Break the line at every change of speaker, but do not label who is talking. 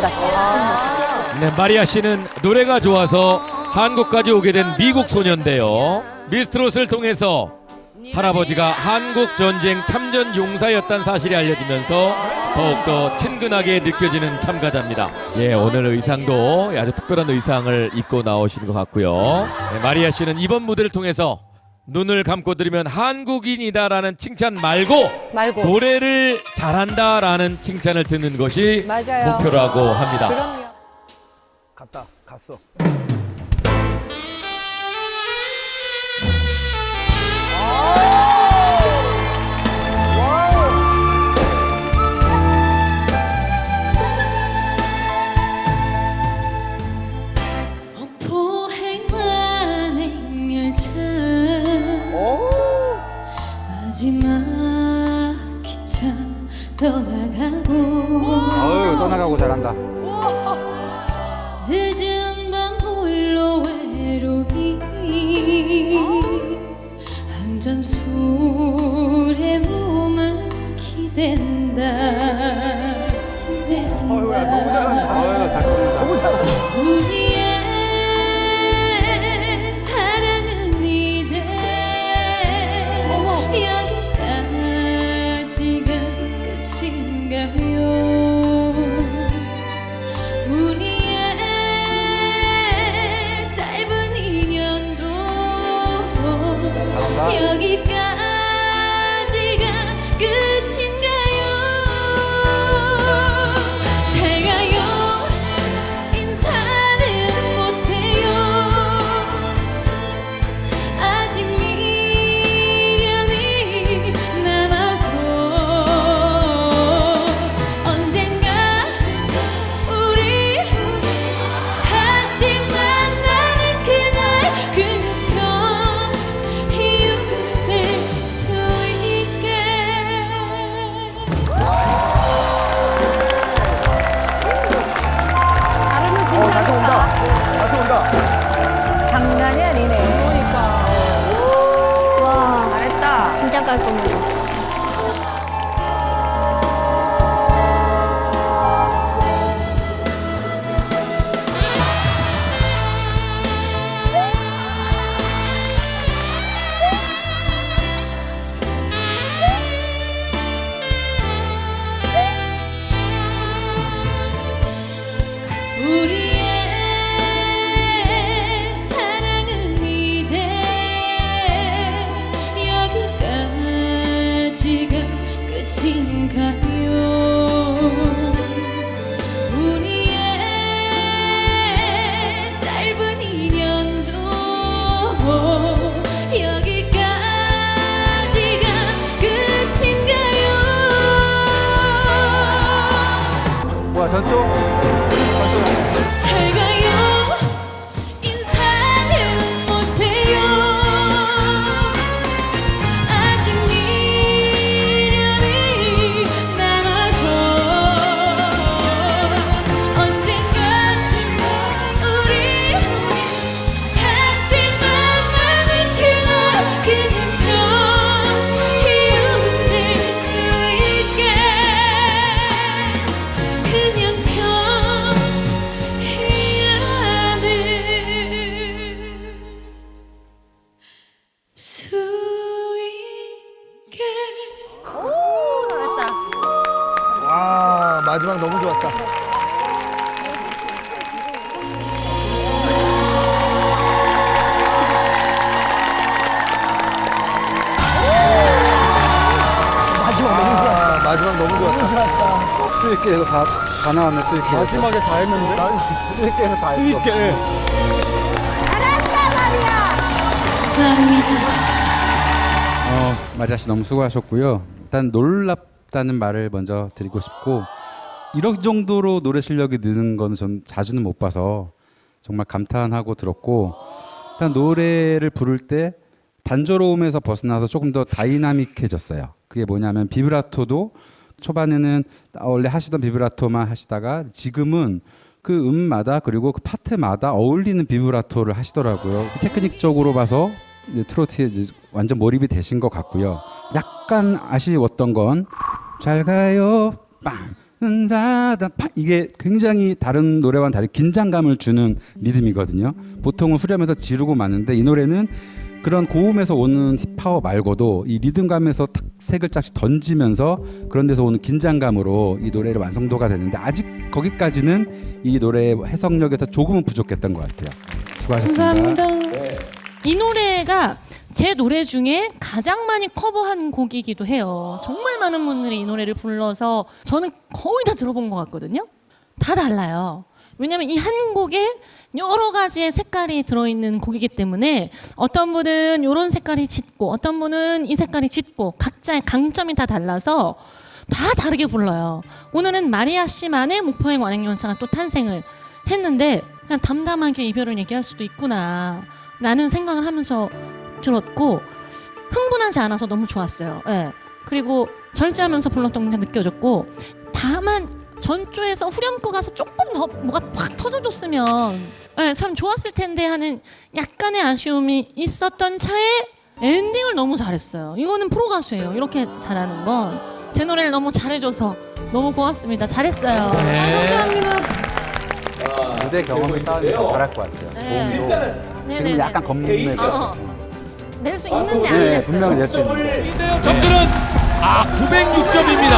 같아.
네, 마리아 씨는 노래가 좋아서 한국까지 오게 된 미국 소녀인데요. 미스트롯을 통해서 할아버지가 한국 전쟁 참전 용사였다는 사실이 알려지면서 더욱더 친근하게 느껴지는 참가자입니다. 예, 오늘 의상도 아주 특별한 의상을 입고 나오시는 것 같고요. 네, 마리아 씨는 이번 무대를 통해서 눈을 감고 들으면 한국인이다라는 칭찬 말고
말고.
노래를 잘한다라는 칭찬을 듣는 것이
맞아요.
목표라고 합니다.
그럼요.
갔다 갔어.
떠나가고
어유 떠나가고 잘한다.
늦은 밤 홀로 외로이 한 잔 술에 몸을 기댄다 기댄다
어유 잘 떠난다. 너무 잘한다.
우리
잘했다.
와 마지막 너무 좋았다. 마지막 너무 좋았다. 마지막 너무 좋았다. 수익계에서 다, 다 나왔네 수익계. 마지막에 다 했는데? 수익계에서 다 했어. 수익계.
잘한다 말이야.
감사합니다.
어, 마리아 씨 너무 수고하셨고요. 일단 놀랍다는 말을 먼저 드리고 싶고 이런 정도로 노래 실력이 느는 거는 전 자주는 못 봐서 정말 감탄하고 들었고 일단 노래를 부를 때 단조로움에서 벗어나서 조금 더 다이나믹해졌어요. 그게 뭐냐면 비브라토도 초반에는 원래 하시던 비브라토만 하시다가 지금은 그 음마다 그리고 그 파트마다 어울리는 비브라토를 하시더라고요. 테크닉적으로 봐서 트로트에 완전 몰입이 되신 것 같고요. 약간 아쉬웠던 건 잘 가요 빵 은사다 파 이게 굉장히 다른 노래와는 다른 긴장감을 주는 리듬이거든요. 보통은 후렴에서 지르고 마는데 이 노래는 그런 고음에서 오는 파워 말고도 이 리듬감에서 탁세 글자씩 던지면서 그런 데서 오는 긴장감으로 이 노래를 완성도가 되는데 아직 거기까지는 이 노래의 해석력에서 조금은 부족했던 것 같아요. 수고하셨습니다.
이 노래가 제 노래 중에 가장 많이 커버한 곡이기도 해요. 정말 많은 분들이 이 노래를 불러서 저는 거의 다 들어본 것 같거든요. 다 달라요. 왜냐면 이 한 곡에 여러 가지의 색깔이 들어있는 곡이기 때문에 어떤 분은 이런 색깔이 짙고 어떤 분은 이 색깔이 짙고 각자의 강점이 다 달라서 다 다르게 불러요. 오늘은 마리아 씨만의 목포행 완행연사가 또 탄생을 했는데 그냥 담담하게 이별을 얘기할 수도 있구나 라는 생각을 하면서 들었고 흥분하지 않아서 너무 좋았어요. 예. 그리고 절제하면서 불렀던 게 느껴졌고 다만 전조에서 후렴구 가서 조금 더 뭐가 확 터져줬으면 예, 참 좋았을 텐데 하는 약간의 아쉬움이 있었던 차에 엔딩을 너무 잘했어요. 이거는 프로 가수예요. 이렇게 잘하는 건 제 노래를 너무 잘해줘서 너무 고맙습니다. 잘했어요.
네.
아, 감사합니다.
무대 경험이 쌓으니까 잘할 것 같아요.
네.
고음도 지금
네네네.
약간 겁내졌어요.
어, 낼 수 있는데 안
네,
냈어요.
분명히 낼 수 있는데.
점수는 아 906점입니다.